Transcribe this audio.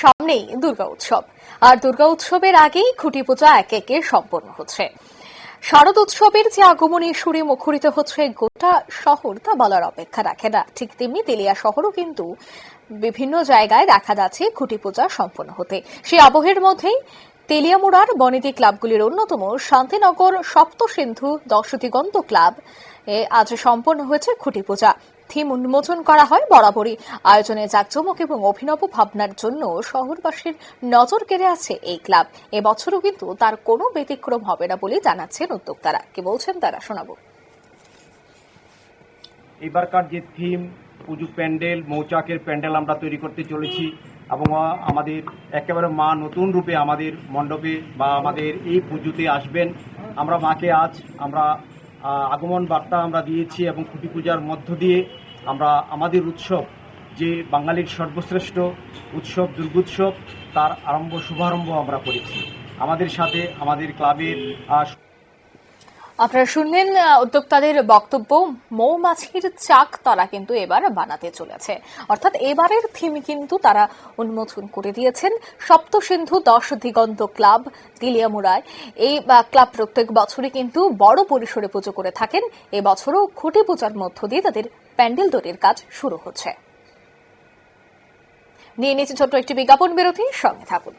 সামনেই দুর্গা উৎসব। আর দুর্গা উৎসবের আগেই খুঁটি পূজা এক একে সম্পন্ন হচ্ছে। শারদ উৎসবের যে আগমনী সুরে মুখরিত হচ্ছে, গোটা শহর তা বলার অপেক্ষা রাখে না। ঠিক তেমনি তেলিয়া শহরও কিন্তু বিভিন্ন জায়গায় দেখা যাচ্ছে খুঁটি পূজা সম্পন্ন হতে। সেই আবহের মধ্যেই তেলিয়ামুড়ার বনেদি ক্লাবগুলির অন্যতম শান্তিনগর সপ্তসিন্ধু দশদিগন্ত ক্লাব আজ সম্পন্ন হয়েছে খুঁটি পূজা। থিম উন্মোচন করা হয় বরাবরই। আয়োজনে জাঁকজমক এবং অভিনব ভাবনার জন্য শহরবাসীর নজর কেড়ে আছে এই ক্লাব। এবছরও কিন্তু তার কোনো ব্যতিক্রম হবে না বলে জানাচ্ছেন উদ্যোক্তারা। কি বলছেন তারা শোনাবো। এবারকার যে থিম, পুজো প্যান্ডেল, মৌচাকের প্যান্ডেল আমরা তৈরি করতে চলেছি এবং আমাদের একেবারে মা নতুন রূপে আমাদের মণ্ডপে বা আমাদের এই পুজোতে আসবেন। আমরা মাকে আজ আমরা আগমন বার্তা আমরা দিয়েছি এবং খুঁটি পূজার মধ্য দিয়ে আমরা আমাদের উৎসব, যে বাঙালির সর্বশ্রেষ্ঠ উৎসব, দুর্গোৎসব, তার আরম্ভ, শুভারম্ভ আমরা করেছি। আমাদের সাথে আমাদের ক্লাবের আপনারা শুনলেন উদ্যোক্তাদের বক্তব্য, মৌমাছির চাক তারা কিন্তু এবার বানাতে চলেছে। অর্থাৎ এবারের থিম কিন্তু তারা উন্মোচন করে দিয়েছেন। সপ্তসিন্ধু দশ দিগন্ত ক্লাব তিলিয়ামুড়ায় এই ক্লাব প্রত্যেক বছরই কিন্তু বড় পরিসরে পুজো করে থাকেন। এবছরও খুঁটি পূজার মধ্য দিয়ে তাদের প্যান্ডেল তৈরির কাজ শুরু হচ্ছে। নিয়ে নিচ্ছে ছোট্ট একটি বিজ্ঞাপন বিরতি, সঙ্গে থাকুন।